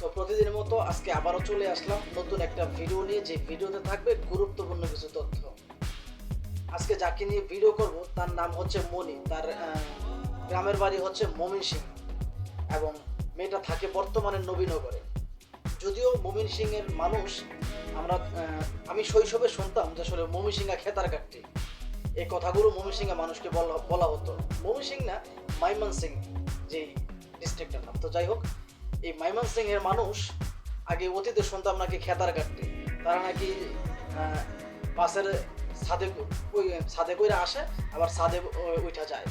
তো প্রতিদিনের মতো আজকে আবারও চলে আসলাম নতুন একটা ভিডিও নিয়ে। যে ভিডিওতে থাকবে গুরুত্বপূর্ণ কিছু তথ্য। আজকে যাকে নিয়ে ভিডিও করব, তার নাম হচ্ছে মনি। তার গ্রামের বাড়ি হচ্ছে মমিন সিং এবং মেয়েটা থাকে বর্তমানে নবীনগরে। যদিও মমিন সিং এর মানুষ, আমরা আমি শৈশবে শুনতাম যে আসলে মমিন সিংহা খেতার কাটটি এই কথাগুলো মমিন সিংহা মানুষকে বলা বলা হতো। মমিন সিং না মাইমান সিং যেই ডিস্ট্রিক্টটার নাম। তো যাই হোক এই মাইমান সিং এর মানুষ আগে অতীতে শুনতাম নাকি খেতার কাটতে তারা নাকি বাসের ছাদে ওই, ছাদে কইরা আসে, আবার ছাদে উঠা যায়।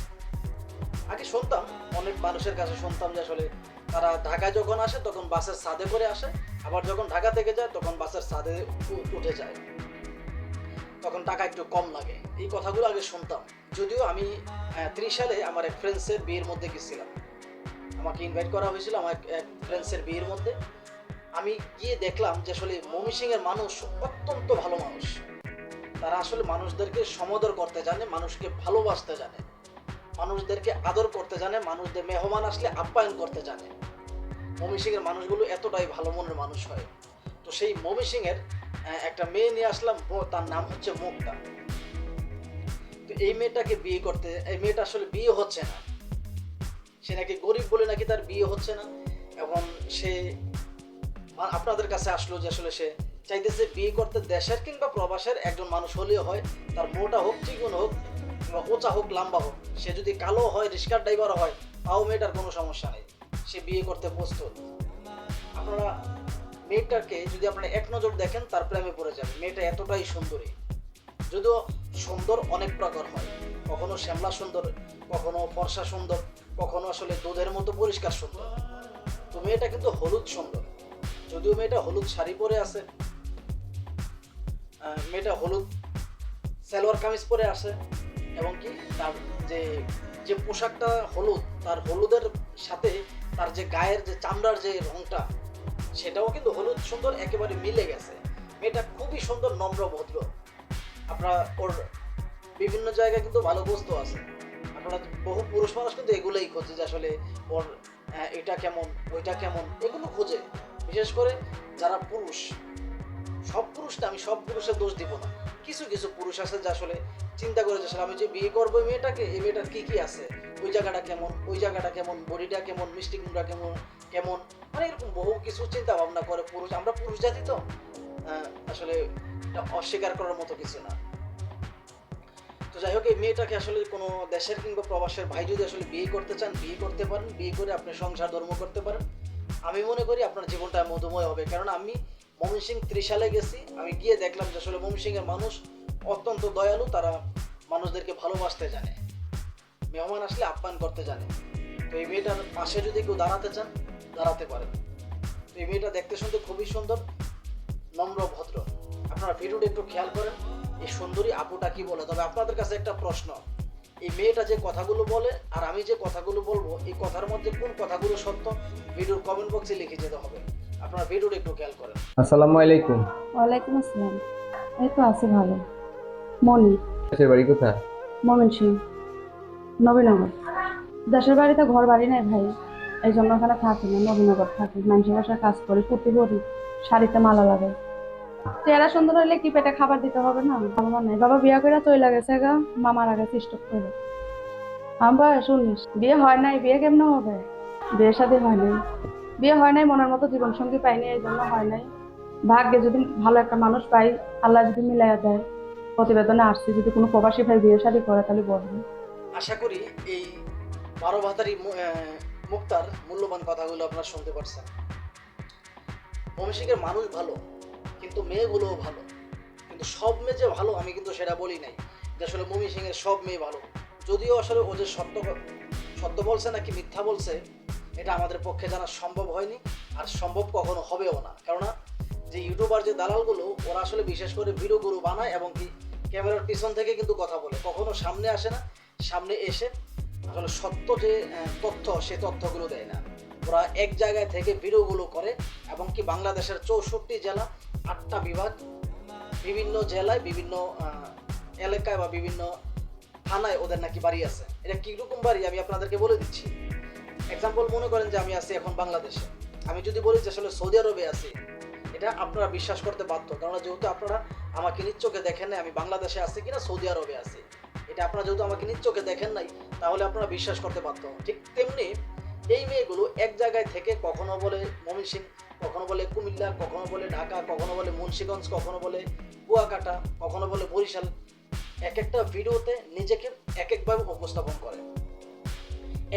আগে শুনতাম, অনেক মানুষের কাছে শুনতাম যে আসলে তারা ঢাকায় যখন আসে তখন বাসের ছাদে করে আসে, আবার যখন ঢাকা থেকে যায় তখন বাসের ছাদে উঠে যায়। তখন টাকা একটু কম লাগে। এই কথাগুলো আগে শুনতাম। যদিও আমি ত্রিশ সালে আমার এক ফ্রেন্ডসের বিয়ের মধ্যে গেছিলাম। আমাকে ইনভাইট করা হয়েছিল আমার এক- ফ্রেন্ডসের বিয়ের মধ্যে। আমি গিয়ে দেখলাম যে আসলে মমি সিং এর মানুষ অত্যন্ত ভালো মানুষ। তারা আসলে মানুষদেরকে সমদর করতে জানে, মানুষকে ভালোবাসতে জানে। মানুষদেরকে আদর করতে জানে, মানুষদের মেহমান আসলে আপ্যায়ন করতে জানে। মমি সিং এর মানুষগুলো এতটাই ভালো মনের মানুষ হয়। তো সেই মমি সিং এর একটা মেয়ে নিয়ে আসলাম তার নাম হচ্ছে মুক্তা। তো এই মেয়েটাকে বিয়ে করতে, এই মেয়েটা আসলে বিয়ে হচ্ছে না। সে নাকি গরিব বলে নাকি তার বিয়ে হচ্ছে না। এবং সে আপনাদের কাছে আসলো যে আসলে সে চাইতেছে বিয়ে করতে দেশের কিংবা প্রবাসের একজন মানুষ হলেও হয়, তার মোটা হোক, চিকুন হোক, কিংবা ওচা হোক, লম্বা হোক, সে যদি কালো হয়, রিস্কার ড্রাইভার হয়, তাও মেয়েটার কোনো সমস্যা নেই। সে বিয়ে করতে প্রস্তুত। আপনারা মেয়েটাকে যদি আপনারা এক নজর দেখেন, তার প্রেমে পড়ে যাবে। মেয়েটা এতটাই সুন্দরী। যদিও সুন্দর অনেক প্রকার হয়। কখনো শ্যামলা সুন্দর, কখনো ফর্সা সুন্দর। কখনো আসলে দুধের মতো পরিষ্কার সুন্দর। তো মেয়েটা কিন্তু হলুদ সুন্দর। যদিও মেয়েটা হলুদ শাড়ি পরে আছে মেয়েটা হলুদ সালোয়ার কামিজ পরে আছে, এবং কি তার যে যে পোশাকটা হলুদ, তার হলুদের সাথে তার যে গায়ের যে চামড়ার যে রংটা, সেটাও কিন্তু হলুদ সুন্দর একেবারে মিলে গেছে। মেয়েটা খুবই সুন্দর নম্র, ভদ্র। আপনারা ওর বিভিন্ন জায়গায় কিন্তু ভালো বস্তু আছে। আপনারা বহু পুরুষ মানুষ কিন্তু এগুলোই খোঁজে যে আসলে ওর এটা কেমন, ওইটা কেমন, এগুলো খোঁজে। বিশেষ করে যারা পুরুষ, সব পুরুষটা আমি সব পুরুষের দোষ দিব না। কিছু কিছু পুরুষ আছে যে আসলে চিন্তা করে যে আমি যে বিয়ে করব মেয়েটাকে, এই মেয়েটার কি কি আছে? ওই জায়গাটা কেমন, ওই জায়গাটা কেমন, বডিটা কেমন, মিষ্টি কুমড়া কেমন কেমন? মানে এরকম বহু কিছু চিন্তা ভাবনা করে পুরুষ। আমরা পুরুষ জাতি তো আসলে এটা অস্বীকার করার মতো কিছু না। তো যাই হোক, এই মেয়েটাকে আসলে কোনো দেশের কিংবা প্রবাসের ভাই যদি আসলে বিয়ে করতে চান, বিয়ে করতে পারেন, বিয়ে করে আপনি সংসার, ধর্ম করতে পারেন। আমি মনে করি আপনার জীবনটা মধুময় হবে। কারণ আমি মমিন সিং ত্রিশালে গেছি। আমি গিয়ে দেখলাম যে আসলে মমিন এর মানুষ অত্যন্ত দয়ালু। তারা মানুষদেরকে ভালোবাসতে জানে। মেহমান আসলে আপ্যায়ন করতে জানে। তো এই মেয়েটার পাশে যদি কেউ দাঁড়াতে চান, দাঁড়াতে পারেন। তো এই মেয়েটা দেখতে শুনতে খুবই সুন্দর, নম্র, ভদ্র। আপনারা ভিডিওটা একটু খেয়াল করেন। এই সুন্দরী আপুটা কি বলে? তবে আপনাদের কাছে একটা প্রশ্ন। এই মেয়েটা যে কথাগুলো বলে আর আমি যে কথাগুলো বলব এই কথার মধ্যে কোন কথাগুলো সত্য? ভিডিওর কমেন্ট বক্সে লিখে যেতে হবে। আপনারা ভিডিওটা একটু খেয়াল করেন। আসসালামু আলাইকুম। ওয়ালাইকুম আসসালাম। এই তো আছি ভালো। মনি। দেশের বাড়ি কোথায়? মমিন সিং নবীনগর। দেশের বাড়িতে ঘর বাড়ি নাই ভাই। এই জন্য ওখানে থাকি না নবীনগর থাকি। মানুষের বাসায় কাজ করি কুর্তি করি শাড়িতে মালা লাগে। চেহারা সুন্দর হলে কি পেটে খাবার দিতে হবে না? আমার নাই বাবা বিয়া করে চলে গেছে গা মামার আগে স্টক করে। আমার উনিশ বিয়ে হয় নাই, বিয়ে কেমন হবে? বিয়ে শাদী হয় নাই। বিয়ে হয় নাই, মনের মতো জীবন সঙ্গী পাইনি, এই জন্য হয় নাই। ভাগ্যে যদি ভালো একটা মানুষ পাই, আল্লাহ যদি মিলাইয়া দেয়, প্রতিবেদনে আসছি, যদি কোনো প্রবাসী ভাই বিয়ে শাদী করে, তাহলে বলবেন আশা করি এই বারো ভাতারি মুক্তার মূল্যবান কথাগুলো আপনারা শুনতে পারছেন। মমিসিংয়ের মানুষ ভালো। কিন্তু মেয়েগুলোও ভালো। কিন্তু সব মেয়ে যে ভালো, আমি কিন্তু সেটা বলি নাই যে আসলে মমি সিংয়ের সব মেয়ে ভালো। যদিও আসলে ও যে সত্য সত্য বলছে নাকি মিথ্যা বলছে, এটা আমাদের পক্ষে জানা সম্ভব হয়নি আর সম্ভব কখনো হবেও না। কেননা যে ইউটিউবার, যে দালালগুলো, ওরা আসলে বিশেষ করে ভিডিওগুলো বানায় এবং কি ক্যামেরার পিছন থেকে কিন্তু কথা বলে। কখনো সামনে আসে না, সামনে এসে আসলে সত্য যে তথ্য, সে তথ্যগুলো দেয় না। ওরা এক জায়গায় থেকে ভিডিওগুলো করে এবং কি বাংলাদেশের চৌষট্টি জেলা আটটা বিভাগ, বিভিন্ন জেলায়, বিভিন্ন এলাকায় বা বিভিন্ন থানায় ওদের নাকি বাড়ি আছে। এটা কীরকম বাড়ি আমি আপনাদেরকে বলে দিচ্ছি। এক্সাম্পল মনে করেন যে আমি আছি এখন বাংলাদেশে। আমি যদি বলি যে আসলে সৌদি আরবে আছি, এটা আপনারা বিশ্বাস করতে বাধ্য। কারণ যেহেতু আপনারা আমাকে নিজ দেখেন নাই আমি বাংলাদেশে আছি কিনা, সৌদি আরবে আছি। এটা আপনারা যেহেতু আমাকে নিজ দেখেন নাই, তাহলে আপনারা বিশ্বাস করতে বাধ্য। ঠিক তেমনি এই মেয়েগুলো এক জায়গায় থেকে কখনো বলে ময়মনসিং কখনো বলে কুমিল্লা, কখনো বলে ঢাকা, কখনো বলে মুন্সীগঞ্জ, কখনো বলে কুয়াকাটা, কখনো বলে বরিশাল। এক একটা ভিডিওতে নিজেকে এক একভাবে উপস্থাপন করে।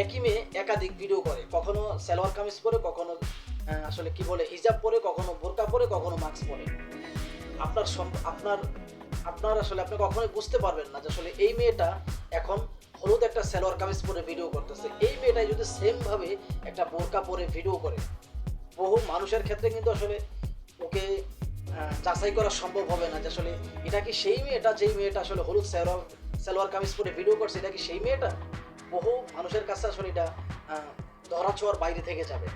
একই মেয়ে একাধিক ভিডিও করে। কখনো সালোয়ার কামিজ পরে, কখনো আসলে কি বলে, হিজাব পরে, কখনো বোরকা পরে, কখনো মাস্ক পরে। আপনার আপনার আপনার আসলে আপনি কখনোই বুঝতে পারবেন না যে আসলে এই মেয়েটা এখন হলুদ একটা সালোয়ার কামিজ পরে ভিডিও করতেছে। এই মেয়েটাই যদি সেমভাবে একটা বোরকা পরে ভিডিও করে বহু মানুষের ক্ষেত্রে কিন্তু আসলে ওকে যাচাই করা সম্ভব হবে না যে আসলে এটা কি সেই মেয়েটা যেই মেয়েটা আসলে হলুদ সালোয়ার সালোয়ার কামিজ পরে ভিডিও করছে এটা কি সেই মেয়েটা? বহু মানুষের কাছে আসলে এটা আহ, ধরা ছোঁয়ার বাইরে থেকে যাবে।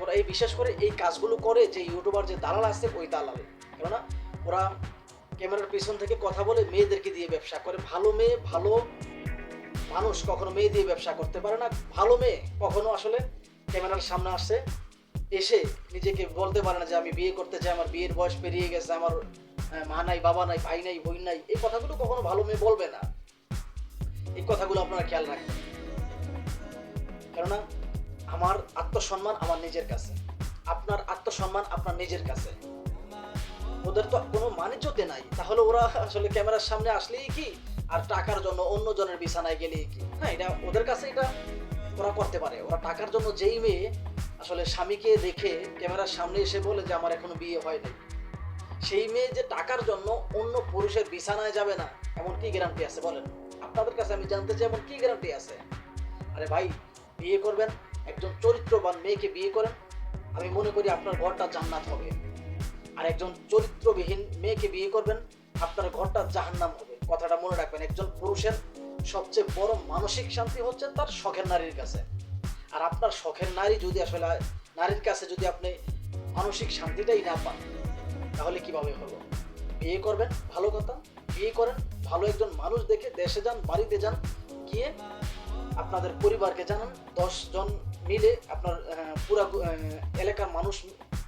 ওরা এই বিশেষ করে এই কাজগুলো করে যে ইউটিউবার যে দালাল আছে ওই দালাল। কেননা ওরা ক্যামেরার পিছন থেকে কথা বলে মেয়েদেরকে দিয়ে ব্যবসা করে। ভালো মেয়ে ভালো মানুষ কখনো মেয়ে দিয়ে ব্যবসা করতে পারে না। ভালো মেয়ে কখনো আসলে ক্যামেরার সামনে আসে। এসে নিজেকে বলতে পারে না যে আমি বিয়ে করতে চাই, আমার বিয়ের বয়স পেরিয়ে গেছে, আমার মা নাই, বাবা নাই, ভাই নাই, বোন নাই, এই কথাগুলো কখনো ভালো মেয়ে বলবে না। এই কথাগুলো আপনারা খেয়াল রাখবেন কেননা, আমার আত্মসম্মান আমার নিজের কাছে। আপনার আত্মসম্মান আপনার নিজের কাছে। ওদের তো কোনো মানিজ্যতে নাই। তাহলে ওরা আসলে ক্যামেরার সামনে আসলেই কি? আর টাকার জন্য অন্য জনের বিছানায় গেলেই কি? হ্যাঁ এটা ওদের কাছে এটা ওরা করতে পারে। ওরা টাকার জন্য যেই মেয়ে আসলে স্বামীকে দেখে ক্যামেরার সামনে এসে বলে যে আমার এখনও বিয়ে হয় নাই সেই মেয়ে যে টাকার জন্য অন্য পুরুষের বিছানায় যাবে না, এমন কি গ্যারান্টি আছে বলেন? আপনাদের কাছে আমি জানতে চাই এমন কি গ্যারান্টি আছে? আরে ভাই, বিয়ে করবেন, একজন চরিত্রবান মেয়েকে বিয়ে করেন, আমি মনে করি আপনার ঘরটা জান্নাত হবে। আর একজন চরিত্রবিহীন মেয়েকে বিয়ে করবেন, আপনার ঘরটা জাহান্নাম হবে। কথাটা মনে রাখবেন, একজন পুরুষের সবচেয়ে বড় মানসিক শান্তি হচ্ছে তার শখের নারীর কাছে। আর আপনার শখের নারী যদি আসলে, নারীর কাছে যদি আপনি মানসিক শান্তিটাই না পান, তাহলে কীভাবে হলো? বিয়ে করবেন, ভালো কথা। বিয়ে করেন, ভালো একজন মানুষ দেখে দেশে যান, বাড়িতে যান, গিয়ে আপনাদের পরিবারকে জানান। দশ জন মিলে আপনার পুরা এলাকার মানুষ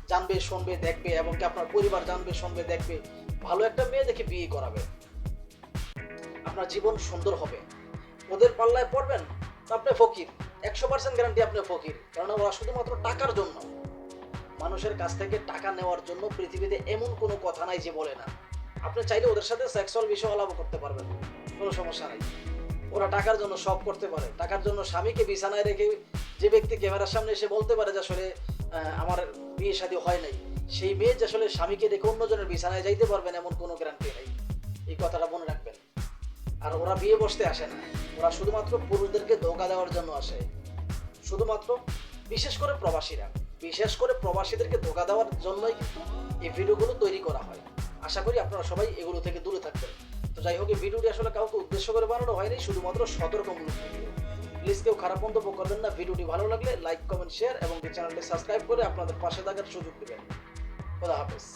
জানবে, শুনবে, দেখবে এবং কি আপনার পরিবার জানবে, শুনবে, দেখবে। ভালো একটা মেয়ে দেখে বিয়ে করাবে। আপনার জীবন সুন্দর হবে। ওদের পাল্লায় পড়বেন আপনি ফকির। একশো পার্সেন্ট গ্যারান্টি আপনি ফকির। কারণ ওরা শুধুমাত্র টাকার জন্য। মানুষের কাছ থেকে টাকা নেওয়ার জন্য পৃথিবীতে এমন কোনো কথা নাই যে বলে না। আপনি চাইলে ওদের সাথে সেক্সুয়াল বিষয় আলাপ করতে পারবেন। কোনো সমস্যা নাই। ওরা টাকার জন্য সব করতে পারে। টাকার জন্য স্বামীকে বিছানায় রেখে যে ব্যক্তি ক্যামেরার সামনে এসে বলতে পারে যে আসলে আমার বিয়ে শাদী হয় নাই। সেই মেয়ে যে আসলে স্বামীকে দেখে অন্যজনের বিছানায় যাইতে পারবেন এমন কোনো গ্যারান্টি নেই। এই কথাটা মনে রাখবেন। আর ওরা বিয়ে বসতে আসে না। ওরা শুধুমাত্র পুরুষদেরকে ধোকা দেওয়ার জন্য আসে। শুধুমাত্র বিশেষ করে প্রবাসীরা। বিশেষ করে প্রবাসীদেরকে ধোকা দেওয়ার জন্যই কিন্তু এই ভিডিওগুলো তৈরি করা হয়। আশা করি আপনারা সবাই এগুলো থেকে দূরে থাকবেন। তো যাই হোক, এই ভিডিওটি আসলে কাউকে উদ্দেশ্য করে বানানো হয়নি, শুধুমাত্র সতর্কমূলক ভিডিও। প্লিজ কেউ খারাপ মন্তব্য করবেন না, ভিডিওটি ভালো লাগলে লাইক, কমেন্ট শেয়ার এবং চ্যানেলটি সাবস্ক্রাইব করে আপনাদের পাশে থাকার সুযোগ দেবেন। খোদা হাফেজ।